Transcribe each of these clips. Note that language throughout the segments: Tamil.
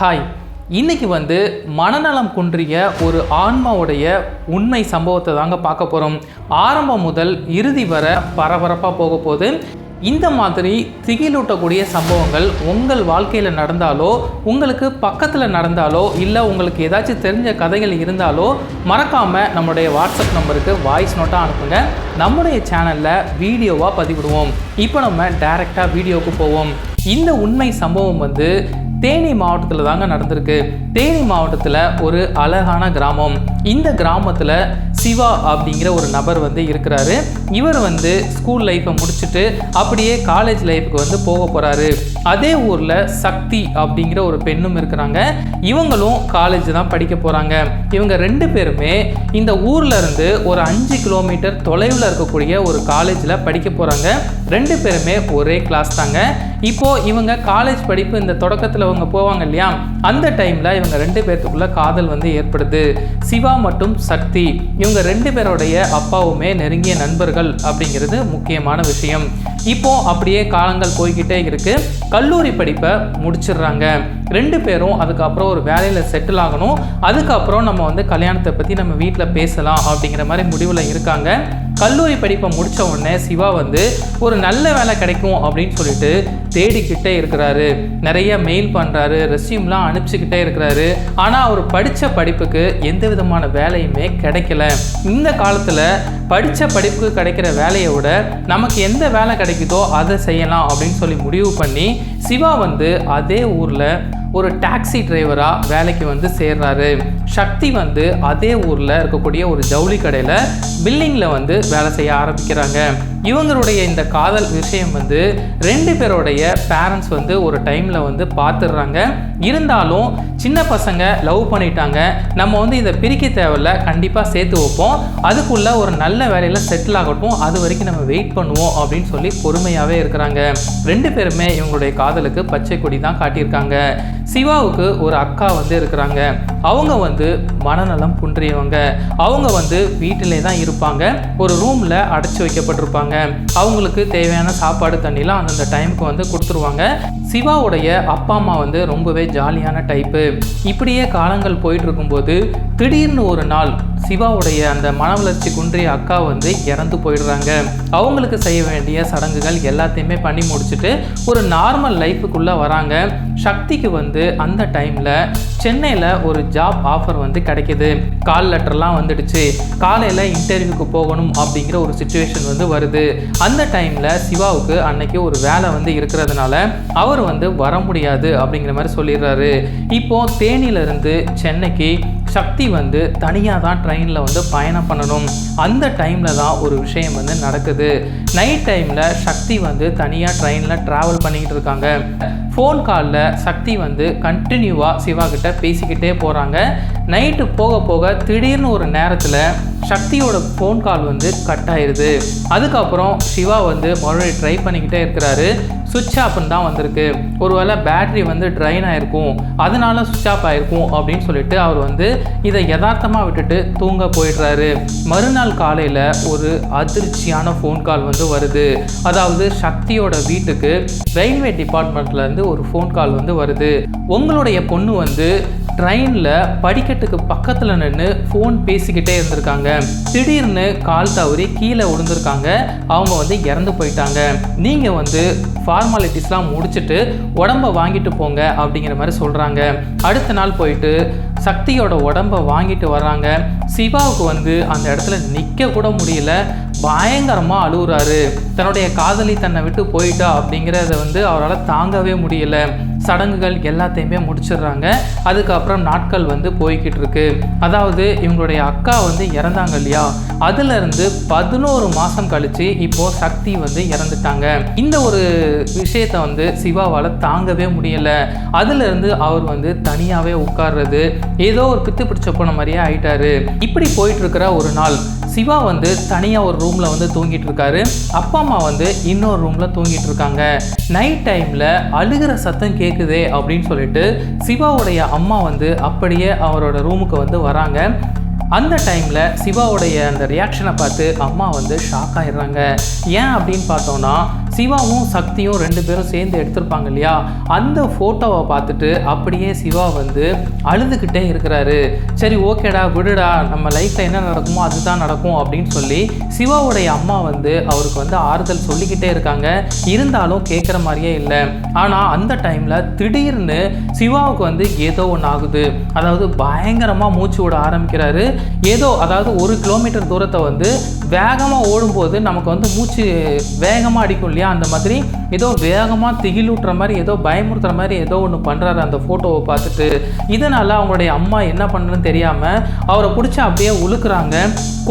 ஹாய் இன்றைக்கி வந்து மனநலம் குன்றிய ஒரு ஆன்மாவுடைய உண்மை சம்பவத்தை தாங்க பார்க்க போகிறோம் ஆரம்பம் முதல் இறுதி வரை பரபரப்பாக போக போகுது. இந்த மாதிரி திகிலூட்டக்கூடிய சம்பவங்கள் உங்கள் வாழ்க்கையில் நடந்தாலோ உங்களுக்கு பக்கத்தில் நடந்தாலோ இல்லை உங்களுக்கு ஏதாச்சும் தெரிஞ்ச கதைகள் இருந்தாலோ மறக்காமல் நம்மளுடைய வாட்ஸ்அப் நம்பருக்கு வாய்ஸ் நோட்டாக அனுப்புங்க. நம்முடைய சேனலில் வீடியோவாக பதிவிடுவோம். இப்போ நம்ம டைரெக்டாக வீடியோவுக்கு போவோம். இந்த உண்மை சம்பவம் வந்து தேனி மாவட்டத்தில் தாங்க நடந்திருக்கு. தேனி மாவட்டத்தில் ஒரு அழகான கிராமம். இந்த கிராமத்தில் சிவா அப்படிங்கிற ஒரு நபர் வந்து இருக்கிறாரு. இவர் வந்து ஸ்கூல் லைஃப்பை முடிச்சுட்டு அப்படியே காலேஜ் லைஃபுக்கு வந்து போக போகிறாரு அதே ஊரில் சக்தி அப்படிங்கிற ஒரு பெண்ணும் இருக்கிறாங்க. இவங்களும் காலேஜ் தான் படிக்க போகிறாங்க இவங்க ரெண்டு பேருமே இந்த ஊரில் இருந்து ஒரு அஞ்சு கிலோமீட்டர் தொலைவில் இருக்கக்கூடிய ஒரு காலேஜில் படிக்க போகிறாங்க ரெண்டு பேருமே ஒரே கிளாஸ் தாங்க. இப்போது இவங்க காலேஜ் படிப்பு இந்த தொடக்கத்தில் இவங்க போவாங்க இல்லையா? அந்த டைமில் இவங்க ரெண்டு பேர்த்துக்குள்ள காதல் வந்து ஏற்படுது. சிவா மற்றும் சக்தி இவங்க ரெண்டு பேருடைய அப்பாவுமே நெருங்கிய நண்பர்கள் அப்படிங்கிறது முக்கியமான விஷயம். இப்போ அப்படியே காலங்கள் போய்கிட்டே இருக்குது கல்லூரி படிப்பை முடிச்சிடுறாங்க. ரெண்டு பேரும் அதுக்கப்புறம் ஒரு வேலையில் செட்டில் ஆகணும். அதுக்கப்புறம் நம்ம வந்து கல்யாணத்தை பற்றி நம்ம வீட்டில் பேசலாம் அப்படிங்கிற மாதிரி முடிவில் இருக்காங்க. கல்லூரி படிப்பை முடித்த உடனே சிவா வந்து ஒரு நல்ல வேலை கிடைக்கும் அப்படின்னு சொல்லிட்டு தேடிக்கிட்டே இருக்கிறாரு. நிறைய மெயில் பண்ணுறாரு ரெஸ்யூம்லாம் அனுப்பிச்சிக்கிட்டே இருக்கிறாரு. ஆனால் அவர் படித்த படிப்புக்கு எந்த விதமான வேலையுமே கிடைக்கல. இந்த காலத்தில் படித்த படிப்புக்கு கிடைக்கிற வேலையை விட நமக்கு எந்த வேலை கிடைக்குதோ அதை செய்யலாம் அப்படின்னு சொல்லி முடிவு பண்ணி சிவா வந்து அதே ஊரில் ஒரு டாக்ஸி டிரைவராக வேலைக்கு வந்து சேர்றாரு. சக்தி வந்து அதே ஊரில் இருக்கக்கூடிய ஒரு ஜவுளி கடையில் பில்லிங்கில் வந்து வேலை செய்ய ஆரம்பிக்கிறாங்க. இவங்களுடைய இந்த காதல் விஷயம் வந்து ரெண்டு பேருடைய பேரண்ட்ஸ் வந்து ஒரு டைமில் வந்து பார்த்துடுறாங்க. இருந்தாலும் சின்ன பசங்க லவ் பண்ணிட்டாங்க நம்ம வந்து இதை பிரிக்க தேவையில்ல கண்டிப்பாக சேர்த்து வைப்போம். அதுக்குள்ளே ஒரு நல்ல வேலையில் செட்டில் ஆகட்டும். அது வரைக்கும் நம்ம வெயிட் பண்ணுவோம் அப்படின்னு சொல்லி பொறுமையாகவே இருக்கிறாங்க. ரெண்டு பேருமே இவங்களுடைய காதலுக்கு பச்சை கொடி தான் காட்டியிருக்காங்க. சிவாவுக்கு ஒரு அக்கா வந்து இருக்கிறாங்க. அவங்க வந்து மனநலம் குன்றியவங்க. அவங்க வந்து வீட்டிலே தான் இருப்பாங்க. ஒரு ரூமில் அடைச்சி வைக்கப்பட்டிருப்பாங்க. அவங்களுக்கு தேவையான சாப்பாடு தண்ணிலாம் அந்தந்த டைமுக்கு வந்து கொடுத்துருவாங்க. சிவாவுடைய அப்பா அம்மா வந்து ரொம்பவே ஜாலியான டைப்பு இப்படியே காலங்கள் போயிட்டு இருக்கும்போது திடீர்னு ஒரு நாள் சிவாவுடைய அந்த மன வளர்ச்சி குன்றிய அக்கா வந்து இறந்து போயிடுறாங்க. அவங்களுக்கு செய்ய வேண்டிய சடங்குகள் எல்லாத்தையுமே பண்ணி முடிச்சுட்டு ஒரு நார்மல் லைஃபுக்குள்ளே வராங்க. சக்திக்கு வந்து அந்த டைமில் சென்னையில் ஒரு ஜாப் ஆஃபர் வந்து கிடைக்கிது. கால் லெட்டர்லாம் வந்துடுச்சு. காலையில் இன்டர்வியூக்கு போகணும் அப்படிங்கிற ஒரு சுச்சுவேஷன் வந்து வருது. அந்த டைமில் சிவாவுக்கு அன்னைக்கு ஒரு வேலை வந்து இருக்கிறதுனால அவர் வந்து வர முடியாது அப்படிங்கிற மாதிரி சொல்லிடுறாரு. இப்போது தேனியிலிருந்து சென்னைக்கு சக்தி வந்து தனியாக தான் ட்ரெயினில் வந்து பயணம் பண்ணணும். அந்த டைமில் தான் ஒரு விஷயம் வந்து நடக்குது. நைட் டைமில் சக்தி வந்து தனியாக ட்ரெயினில் ட்ராவல் பண்ணிக்கிட்டு இருக்காங்க. ஃபோன் காலில் சக்தி வந்து கண்டினியூவாக சிவா கிட்ட பேசிக்கிட்டே போகிறாங்க நைட்டு போக போக திடீர்னு ஒரு நேரத்தில் சக்தியோட ஃபோன் கால் வந்து கட் ஆயிடுது அதுக்கப்புறம் சிவா வந்து மறுபடியும் ட்ரை பண்ணிக்கிட்டே இருக்கிறாரு. சுவிட்ச் ஆஃப்னு தான் வந்திருக்கு. ஒருவேளை பேட்ரி வந்து ட்ரைன் ஆகிருக்கும் அதனால சுவிட்ச் ஆஃப் ஆயிருக்கும் அப்படின்னு சொல்லிட்டு அவர் வந்து இதை யதார்த்தமாக விட்டுட்டு தூங்க போயிடுறாரு. மறுநாள் காலையில் ஒரு அதிர்ச்சியான ஃபோன் கால் வந்து வருது. அதாவது சக்தியோட வீட்டுக்கு ரயில்வே டிபார்ட்மெண்ட்லேருந்து ஒரு ஃபோன் கால் வந்து வருது. உங்களுடைய பொண்ணு வந்து ட்ரெயினில் படிக்கட்டுக்கு பக்கத்தில் நின்று ஃபோன் பேசிக்கிட்டே இருந்திருக்காங்க. திடீர்னு கால் தவறி கீழே விழுந்திருக்காங்க. அவங்க வந்து இறந்து போயிட்டாங்க. நீங்கள் வந்து ஃபார்மாலிட்டிஸ்லாம் முடிச்சுட்டு உடம்ப வாங்கிட்டு போங்க அப்படிங்கிற மாதிரி சொல்கிறாங்க அடுத்த நாள் போயிட்டு சக்தியோட உடம்ப வாங்கிட்டு வர்றாங்க. சிவாவுக்கு வந்து அந்த இடத்துல நிற்க கூட முடியல. பயங்கரமாக அழுகுறாரு தன்னுடைய காதலி தன்னை விட்டு போயிட்டா அப்படிங்கிறத வந்து அவரால் தாங்கவே முடியல. சடங்குகள் எல்லாத்தையுமே முடிச்சிடுறாங்க. அதுக்கப்புறம் நாட்கள் வந்து போய்கிட்டு இருக்கு அதாவது இவங்களுடைய அக்கா வந்து இறந்தாங்க இல்லையா? அதுலேருந்து பதினோரு மாதம் கழித்து இப்போது சக்தி வந்து இறந்துட்டாங்க. இந்த ஒரு விஷயத்தை வந்து சிவாவால் தாங்கவே முடியலை. அதுலேருந்து அவர் வந்து தனியாகவே உட்கார்றது ஏதோ ஒரு பித்து பிடிச்ச போன மாதிரியே ஆயிட்டாரு. இப்படி போயிட்டு இருக்கிற ஒரு நாள் சிவா வந்து தனியாக ஒரு ரூமில் வந்து தூங்கிட்டு இருக்காரு அப்பா அம்மா வந்து இன்னொரு ரூமில் தூங்கிட்டு இருக்காங்க நைட் டைமில் அழுகிற சத்தம் கேட்குதே அப்படின்னு சொல்லிட்டு சிவாவுடைய அம்மா வந்து அப்படியே அவரோட ரூமுக்கு வந்து வராங்க. அந்த டைமில் சிவாவுடைய அந்த ரியாக்ஷனை பார்த்து அம்மா வந்து ஷாக் ஆகிடுறாங்க ஏன் அப்படின்னு பார்த்தோன்னா சிவாவும் சக்தியும் ரெண்டு பேரும் சேர்ந்து எடுத்திருப்பாங்க இல்லையா? அந்த ஃபோட்டோவை பார்த்துட்டு அப்படியே சிவா வந்து அழுதுகிட்டே இருக்கிறாரு. சரி ஓகேடா விடுடா நம்ம லைஃப்பில் என்ன நடக்குமோ அதுதான் நடக்கும் அப்படின்னு சொல்லி சிவாவுடைய அம்மா வந்து அவருக்கு வந்து ஆறுதல் சொல்லிக்கிட்டே இருக்காங்க. இருந்தாலும் கேட்குற மாதிரியே இல்லை. ஆனால் அந்த டைமில் திடீர்னு சிவாவுக்கு வந்து ஏதோ ஒன்று ஆகுது. அதாவது பயங்கரமாக மூச்சு விட ஆரம்பிக்கிறாரு. ஏதோ அதாவது ஒரு கிலோமீட்டர் தூரத்தை வந்து வேகமாக ஓடும்போது நமக்கு வந்து மூச்சு வேகமாக அடிக்கும் இல்லையா? அந்த மாதிரி ஏதோ வேகமாக திகிலூட்டுற மாதிரி ஏதோ பயமுறுத்துற மாதிரி ஏதோ ஒன்று பண்ணுறாரு அந்த ஃபோட்டோவை பார்த்துட்டு. இதனால் அவங்களுடைய அம்மா என்ன பண்ணுறதுன்னு தெரியாமல் அவரை பிடிச்சி அப்படியே உழுக்குறாங்க.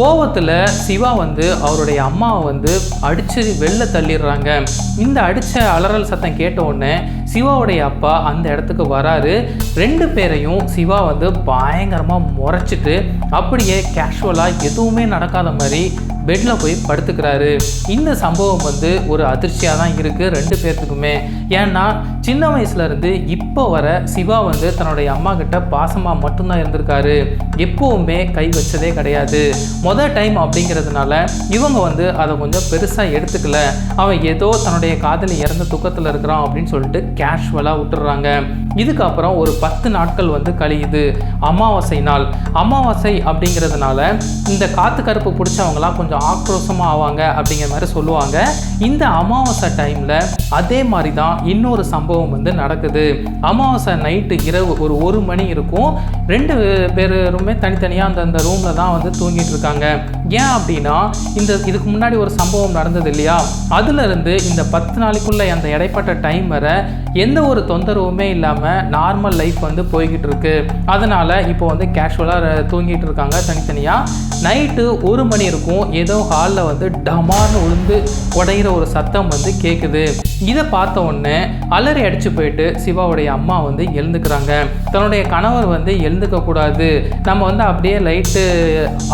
கோவத்தில் சிவா வந்து அவருடைய அம்மாவை வந்து அடித்து வெளில தள்ளிடுறாங்க. இந்த அடித்த அலறல் சத்தம் கேட்ட உடனே சிவாவுடைய அப்பா அந்த இடத்துக்கு வராரு. ரெண்டு பேரையும் சிவா வந்து பயங்கரமாக முறைச்சிட்டு அப்படியே கேஷுவலாக எதுவுமே நடக்காத மாதிரி பெட்டில் போய் படுத்துக்கிறாரு. இந்த சம்பவம் வந்து ஒரு அதிர்ச்சியாக தான் இருக்குது ரெண்டு பேர்த்துக்குமே. ஏன்னா சின்ன வயசுலேருந்து இப்போ வர சிவா வந்து தன்னுடைய அம்மா கிட்ட பாசமாக மட்டும்தான் இருந்திருக்காரு. எப்போவுமே கை வச்சதே கிடையாது. மொதல் டைம் அப்படிங்கிறதுனால இவங்க வந்து அதை கொஞ்சம் பெருசாக எடுத்துக்கல. அவன் ஏதோ தன்னுடைய காதலி இறந்த துக்கத்தில் இருக்கிறான் அப்படின்னு சொல்லிட்டு கேஷுவலாக விட்டுடுறாங்க. இதுக்கப்புறம் ஒரு பத்து நாட்கள் வந்து கழியுது. அமாவாசை நாள். அமாவாசை அப்படிங்கிறதுனால இந்த காத்து கருப்பு பிடிச்சவங்களாம் கொஞ்சம் ஆக்ரோஷமாக ஆவாங்க அப்படிங்கிற மாதிரி சொல்லுவாங்க. இந்த அமாவாசை டைமில் அதே மாதிரி தான் இன்னொரு சம்பவம் வந்து நடக்குது. அமாவாசை நைட்டு இரவு ஒரு ஒரு மணி இருக்கும். ரெண்டு பேருமே தனித்தனியாக அந்த அந்த ரூமில் தான் வந்து தூங்கிட்டு இருக்காங்க. ஏன் அப்படின்னா இந்த இதுக்கு முன்னாடி ஒரு சம்பவம் நடந்தது இல்லையா? அதுலேருந்து இந்த பத்து நாளைக்குள்ளே அந்த இடைப்பட்ட டைம் வரை எந்த ஒரு தொந்தரவுமே இல்லாமல் நார்மல் லைஃப் வந்து போய்கிட்டு இருக்கு. அதனால் இப்போ வந்து கேஷுவலாக தூங்கிட்டு இருக்காங்க தனித்தனியாக நைட்டு ஒரு மணி இருக்கும். ஏதோ ஹாலில் வந்து டமார்னு உளுந்து உடையிற ஒரு சத்தம் வந்து கேட்குது இதை பார்த்த உடனே அலறி அடிச்சு போயிட்டு சிவாவுடைய அம்மா வந்து எழுந்துக்கிறாங்க. தன்னுடைய கணவர் வந்து எழுந்துக்க கூடாது. நம்ம வந்து அப்படியே லைட்டு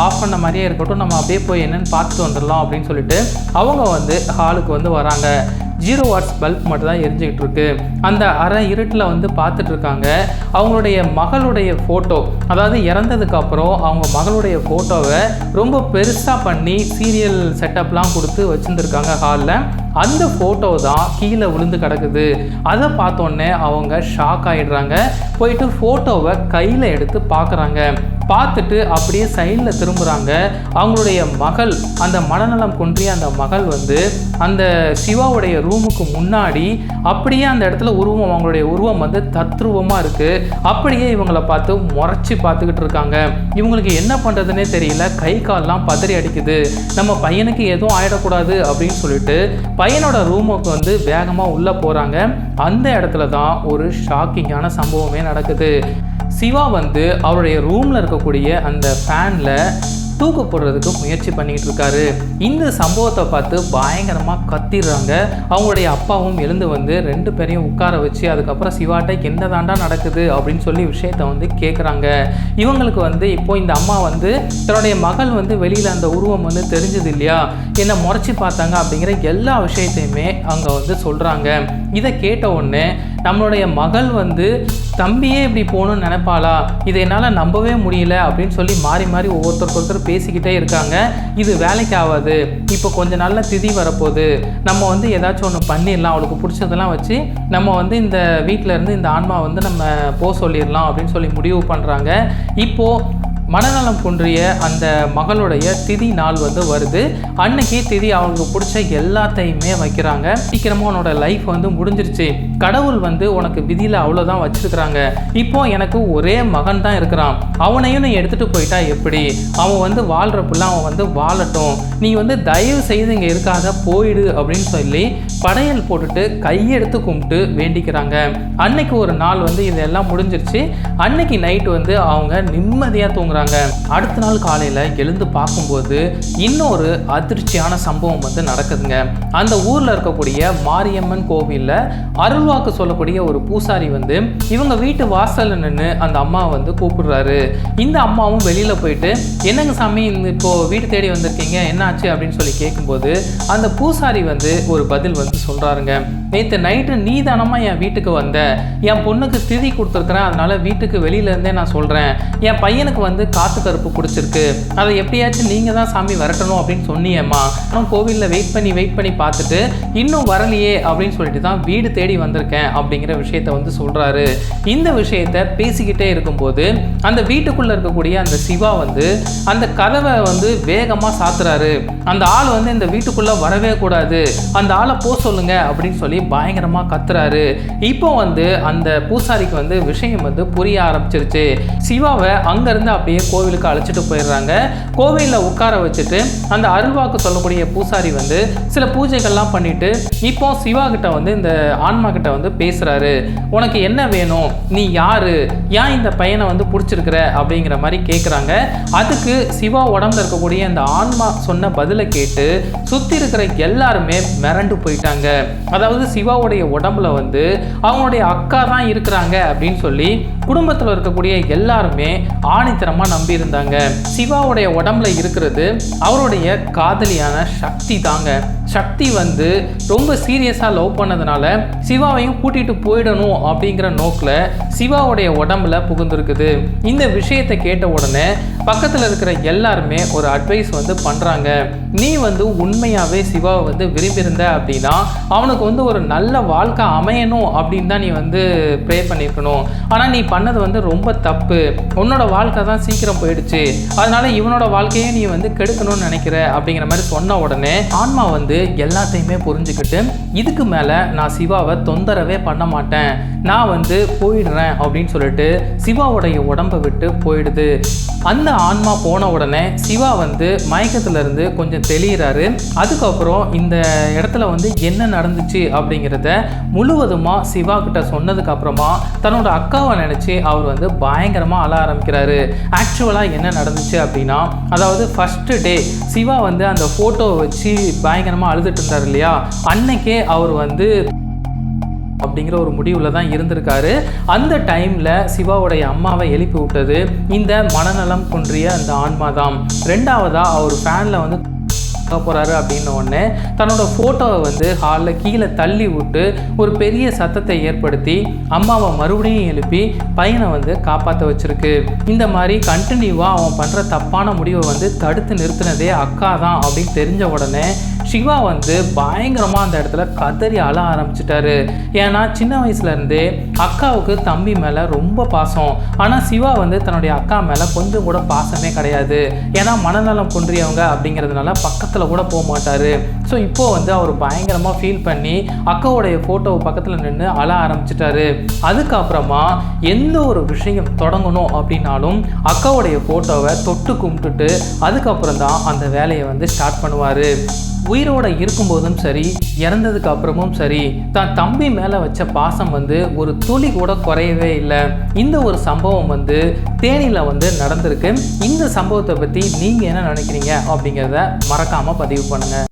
ஆஃப் பண்ண மாதிரியே இருக்கட்டும். நம்ம அப்படியே போய் என்னன்னு பார்த்துட்டு வந்துடலாம் அப்படின்னு சொல்லிட்டு அவங்க வந்து ஹாலுக்கு வந்து வராங்க. ஜீரோ வாட்ஸ் பல்ப் மட்டும் தான் எரிஞ்சுக்கிட்டு இருக்கு அந்த அரை இருட்டில் வந்து பார்த்துட்டு இருக்காங்க அவங்களுடைய மகளுடைய ஃபோட்டோ அதாவது இறந்ததுக்கு அப்புறம் அவங்க மகளுடைய ஃபோட்டோவை ரொம்ப பெருசாக பண்ணி சீரியல் செட்டப்லாம் கொடுத்து வச்சுருந்துருக்காங்க ஹாலில் அந்த ஃபோட்டோ தான் கீழே விழுந்து கிடக்குது. அதை பார்த்தோன்னே அவங்க ஷாக் ஆகிடுறாங்க போயிட்டு ஃபோட்டோவை கையில் எடுத்து பார்க்குறாங்க. பார்த்துட்டு அப்படியே சைடில் திரும்புகிறாங்க அவங்களுடைய மகள் அந்த மனநலம் குன்றிய அந்த மகள் வந்து அந்த சிவாவுடைய ரூமுக்கு முன்னாடி அப்படியே அந்த இடத்துல உருவம் அவங்களுடைய உருவம் வந்து தத்ரூபமாக இருக்குது அப்படியே இவங்களை பார்த்து முறைச்சி பார்த்துக்கிட்டு இருக்காங்க. இவங்களுக்கு என்ன பண்ணுறதுனே தெரியல. கை கால்லாம் பதறி அடிக்குது. நம்ம பையனுக்கு எதுவும் ஆயிடக்கூடாது அப்படின்னு சொல்லிட்டு பையனோட ரூமுக்கு வந்து வேகமாக உள்ளே போகிறாங்க அந்த இடத்துல தான் ஒரு ஷாக்கிங்கான சம்பவமே நடக்குது. சிவா வந்து அவருடைய ரூமில் இருக்கக்கூடிய அந்த ஃபேனில் தூக்கு போடுறதுக்கு முயற்சி பண்ணிக்கிட்டு இருக்காரு. இந்த சம்பவத்தை பார்த்து பயங்கரமாக கத்திடுறாங்க. அவங்களுடைய அப்பாவும் எழுந்து வந்து ரெண்டு பேரையும் உட்கார வச்சு அதுக்கப்புறம் சிவாட்டை என்ன தாண்டா நடக்குது? அப்படின்னு சொல்லி விஷயத்தை வந்து கேட்குறாங்க இவங்களுக்கு வந்து இப்போ இந்த அம்மா வந்து தன்னுடைய மகள் வந்து வெளியில் அந்த உருவம் வந்து தெரிஞ்சது இல்லையா? என்னை முறைச்சி பார்த்தாங்க அப்படிங்கிற எல்லா விஷயத்தையுமே அங்கே வந்து சொல்கிறாங்க இதை கேட்ட உடனே நம்மளுடைய மகள் வந்து தம்பியே இப்படி போகணும்னு நினைப்பாளா? இதை என்னால் நம்பவே முடியல. அப்படின்னு சொல்லி மாறி மாறி ஒவ்வொருத்தருக்கு ஒருத்தர் பேசிக்கிட்டே இருக்காங்க. இது வேலைக்கு ஆகாது. இப்போ கொஞ்சம் நாளில் திதி வரப்போகுது. நம்ம வந்து ஏதாச்சும் ஒன்று பண்ணிடலாம். அவளுக்கு பிடிச்சதெல்லாம் வச்சு நம்ம வந்து இந்த வீட்டில் இருந்து இந்த ஆன்மா வந்து நம்ம போக சொல்லிடலாம் அப்படின்னு சொல்லி முடிவு பண்ணுறாங்க இப்போது மனநலம் குன்றிய அந்த மகளுடைய திதி நாள் வந்து வருது. அன்னைக்கு திதி அவங்களுக்கு பிடிச்ச எல்லாத்தையுமே வைக்கிறாங்க. சீக்கிரமாக உன்னோட லைஃப் வந்து முடிஞ்சிருச்சு. கடவுள் வந்து உனக்கு விதியில் அவ்வளோதான் வச்சிருக்கிறாங்க. இப்போ எனக்கு ஒரே மகன் தான் இருக்கிறான். அவனையும் நீ எடுத்துகிட்டு போயிட்டா எப்படி? அவன் வந்து வாழ்கிறப்புல அவன் வந்து வாழட்டும். நீ வந்து தயவு செய்து இங்கே இருக்காத போயிடு அப்படின்னு சொல்லி படையல் போட்டுட்டு கையெடுத்து கும்பிட்டு வேண்டிக்கிறாங்க. அன்னைக்கு ஒரு நாள் வந்து இதெல்லாம் முடிஞ்சிருச்சு. அன்னைக்கு நைட் வந்து அவங்க நிம்மதியாக தூங்குறாங்க. அடுத்த நாள் காலையில் எழுந்து பார்க்கும்போது இன்னொரு அதிர்ச்சியான சம்பவம் வந்து நடக்குதுங்க. அந்த ஊரில் இருக்கக்கூடிய மாரியம்மன் கோவிலில் அருள்வாக்கு சொல்லக்கூடிய ஒரு பூசாரி வந்து இவங்க வீட்டு வாசல்ல நின்று அந்த அம்மா வந்து கூப்பிடுறாரு. இந்த அம்மாவும் வெளியில் போயிட்டு என்னங்க சாமி இப்போ வீடு தேடி வந்திருக்கீங்க என்னாச்சு? அப்படின்னு சொல்லி கேட்கும்போது அந்த பூசாரி வந்து ஒரு பதில் வந்து சொல்கிறாருங்க நேற்று நைட்டு நீ தானமாக என் வீட்டுக்கு வந்த. என் பொண்ணுக்கு திதி கொடுத்துருக்குறேன் அதனால வீட்டுக்கு வெளியிலேருந்தே நான் சொல்கிறேன் என் பையனுக்கு வந்து காத்து கருப்பு பிடிச்சிருக்கு அதை எப்படியாச்சும் நீங்கள் தான் சாமி வரட்டணும் அப்படின்னு சொன்னியம்மா. ஆனால் கோவிலில் வெயிட் பண்ணி வெயிட் பண்ணி பார்த்துட்டு இன்னும் வரலையே அப்படின்னு சொல்லிட்டு தான் வீடு தேடி வந்திருக்கேன் அப்படிங்கிற விஷயத்த வந்து சொல்கிறாரு இந்த விஷயத்த பேசிக்கிட்டே இருக்கும்போது அந்த வீட்டுக்குள்ளே இருக்கக்கூடிய அந்த சிவா வந்து அந்த கதவை வந்து வேகமாக சாத்துறாரு. அந்த ஆள் வந்து இந்த வீட்டுக்குள்ளே வரவே கூடாது. அந்த ஆளை போ சொல்லுங்க அப்படின்னு சொல்லி பயங்கரமாக கத்துறாரு. இப்போ வந்து அந்த பூசாரிக்கு வந்து விஷயம் வந்து புரிய ஆரம்பிச்சிருச்சு. சிவாவை அங்கேருந்து அப்படியே கோவிலுக்கு அழைச்சிட்டு போயிடுறாங்க. கோவிலில் உட்கார வச்சுட்டு அந்த அருள்வாக்கு சொல்லக்கூடிய பூசாரி வந்து சில பூஜைகள்லாம் பண்ணிட்டு இப்போ சிவா கிட்ட வந்து இந்த ஆன்மா கிட்ட வந்து பேசுறாரு. உனக்கு என்ன வேணும்? நீ யாரு? ஏன் இந்த பையனை வந்து பிடிச்சிருக்கிற? அப்படிங்கிற மாதிரி கேட்குறாங்க அதுக்கு சிவா உடம்புல இருக்கக்கூடிய அந்த ஆன்மா சொன்ன பதிலை கேட்டு சுற்றி இருக்கிற எல்லாருமே மிரண்டு போயிட்டாங்க. அதாவது சிவாவுடைய உடம்புல வந்து அவங்களுடைய அக்கா தான் இருக்கிறாங்க அப்படின்னு சொல்லி குடும்பத்தில் இருக்கக்கூடிய எல்லாருமே ஆணித்தரமாக நம்பியிருந்தாங்க. சிவாவுடைய உடம்புல இருக்கிறது அவருடைய காதலியான சக்தி தாங்க. சக்தி வந்து ரொம்ப சீரியஸாக லவ் பண்ணதுனால சிவாவையும் கூட்டிகிட்டு போயிடணும் அப்படிங்கிற நோக்கில் சிவாவுடைய உடம்புல புகுந்திருக்குது. இந்த விஷயத்தை கேட்ட உடனே பக்கத்தில் இருக்கிற எல்லாருமே ஒரு அட்வைஸ் வந்து பண்ணுறாங்க நீ வந்து உண்மையாகவே சிவாவை வந்து விரும்பியிருந்த அப்படின்னா அவனுக்கு வந்து ஒரு நல்ல வாழ்க்கை அமையணும் அப்படின்னு தான் நீ வந்து ப்ரே பண்ணியிருக்கணும். ஆனால் நீ பண்ணது வந்து ரொம்ப தப்பு. உன்னோட வாழ்க்கை தான் சீக்கிரம் போயிடுச்சு. அதனால இவனோட வாழ்க்கையே நீ வந்து கெடுக்கணும்னு நினைக்கிற அப்படிங்கிற மாதிரி சொன்ன உடனே ஆன்மா வந்து எல்லாத்தையுமே புரிஞ்சுக்கிட்டு இதுக்கு மேலே நான் சிவாவை தொந்தரவே பண்ண மாட்டேன். நான் வந்து போயிடுறேன் அப்படின்னு சொல்லிட்டு சிவாவுடைய உடம்பை விட்டு போயிடுது. அந்த ஆன்மா போன உடனே சிவா வந்து மயக்கத்துல இருந்து கொஞ்சம் தெளிகிறாரு அதுக்கப்புறம் இந்த இடத்துல வந்து என்ன நடந்துச்சு அப்படிங்கிறத முழுவதுமாக சிவா கிட்ட சொன்னதுக்கு அப்புறமா தன்னோட அக்காவை நினச்சி அவர் வந்து பயங்கரமாக அழ ஆரம்பிக்கிறாரு. ஆக்சுவலாக என்ன நடந்துச்சு அப்படின்னா அதாவது ஃபஸ்ட்டு டே சிவா வந்து அந்த ஃபோட்டோவை வச்சு பயங்கரமாக அழுதுட்டு இருந்தார் இல்லையா? அன்னைக்கே அவர் வந்து அப்படிங்கிற ஒரு முடிவில் தான் இருந்திருக்காரு. அந்த டைமில் சிவாவுடைய அம்மாவை எழுப்பி விட்டது இந்த மனநலம் குன்றிய அந்த ஆன்மா தான் ரெண்டாவதாக அவர் ஃபேனில் வந்து போகிறாரு அப்படின்ன உடனே தன்னோட ஃபோட்டோவை வந்து ஹாலில் கீழே தள்ளி விட்டு ஒரு பெரிய சத்தத்தை ஏற்படுத்தி அம்மாவை மறுபடியும் எழுப்பி பையனை வந்து காப்பாற்ற வச்சுருக்கு. இந்த மாதிரி கண்டினியூவாக அவன் பண்ணுற தப்பான முடிவை வந்து தடுத்து நிறுத்தினதே அக்கா தான் அப்படின்னு தெரிஞ்ச உடனே சிவா வந்து பயங்கரமாக அந்த இடத்துல கதறி அழ ஆரம்பிச்சிட்டாரு. ஏன்னா சின்ன வயசுலேருந்தே அக்காவுக்கு தம்பி மேலே ரொம்ப பாசம். ஆனால் சிவா வந்து தன்னுடைய அக்கா மேலே கொஞ்சம் கூட பாசமே கிடையாது. ஏன்னா மனநலம் குன்றியவங்க அப்படிங்கிறதுனால பக்கத்தில் கூட போக மாட்டார். ஸோ இப்போ வந்து அவர் பயங்கரமாக ஃபீல் பண்ணி அக்காவுடைய ஃபோட்டோவை பக்கத்தில் நின்று அழ ஆரம்பிச்சிட்டாரு. அதுக்கப்புறமா எந்த ஒரு விஷயம் தொடங்கணும் அப்படின்னாலும் அக்காவுடைய ஃபோட்டோவை தொட்டு கும்பிட்டுட்டு அதுக்கப்புறம் தான் அந்த வேலையை வந்து ஸ்டார்ட் பண்ணுவார். உயிரோட இருக்கும்போதும் சரி இறந்ததுக்கு அப்புறமும் சரி தான் தம்பி மேலே வச்ச பாசம் வந்து ஒரு துளி கூட குறையவே இல்லை. இந்த ஒரு சம்பவம் வந்து தேனியில் வந்து நடந்திருக்கு. இந்த சம்பவத்தை பற்றி நீங்கள் என்ன நினைக்கிறீங்க அப்படிங்கிறத மறக்காமல் பதிவு பண்ணுங்கள்